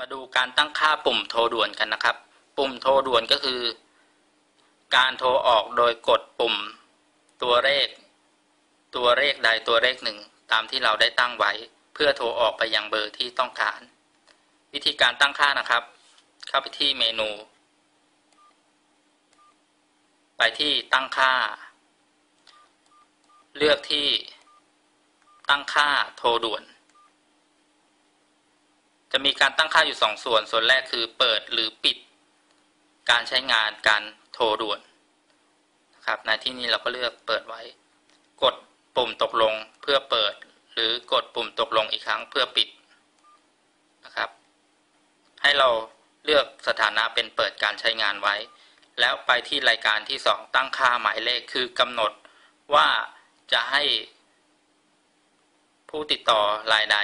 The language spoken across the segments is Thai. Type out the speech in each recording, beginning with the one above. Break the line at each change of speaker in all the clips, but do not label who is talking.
มาดูการตั้งค่าปุ่มโทรด่วนกันนะครับ ปุ่มโทรด่วนก็คือ การโทรออกโดยกดปุ่ม ตัวเลข ตัวเลขใดตัวเลขหนึ่ง ตามที่เราได้ตั้งไว้ เพื่อโทรออกไปยังเบอร์ที่ต้องการ วิธีการตั้งค่านะครับ เข้าไปที่เมนู ไปที่ตั้งค่า เลือกที่ตั้งค่าโทรด่วน มีการตั้งค่าอยู่ 2 ส่วน ส่วนแรกคือเปิดหรือปิด การใช้งานการโทรด่วนนะครับในที่นี้เราก็เลือกเปิดไว้ กดปุ่มตกลงเพื่อเปิด หรือกดปุ่มตกลงอีกครั้งเพื่อปิดนะครับ ให้เราเลือกสถานะเป็นเปิดการใช้งานไว้ แล้วไปที่รายการที่ 2 ตั้งค่าหมายเลขคือกำหนดว่าจะให้ผู้ติดต่อรายใด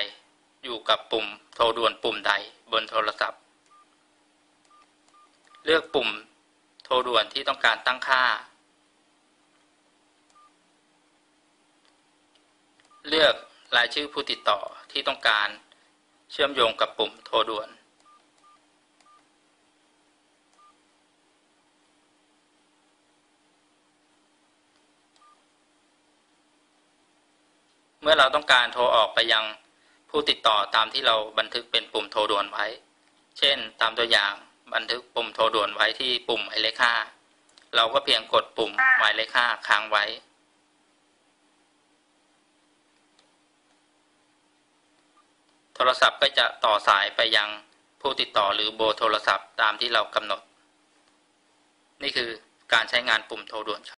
อยู่กับปุ่มโทรด่วนปุ่มใดบนโทรศัพท์ เลือกปุ่มโทรด่วนที่ต้องการตั้งค่า เลือกรายชื่อผู้ติดต่อที่ต้องการเชื่อมโยงกับปุ่มโทรด่วน เมื่อเราต้องการโทรออกไปยัง ผู้ติดต่อตามที่เราบันทึกเป็นปุ่มโทรด่วนไว้ เช่น ตามตัวอย่างบันทึกปุ่มโทรด่วนไว้ที่ปุ่มหมายเลขห้าเราก็เพียงกดปุ่มหมายเลขห้าค้างไว้ โทรศัพท์ก็จะต่อสายไปยังผู้ติดต่อหรือเบโทรศัพท์ตามที่เรากำหนด นี่คือการใช้งานปุ่มโทรด่วน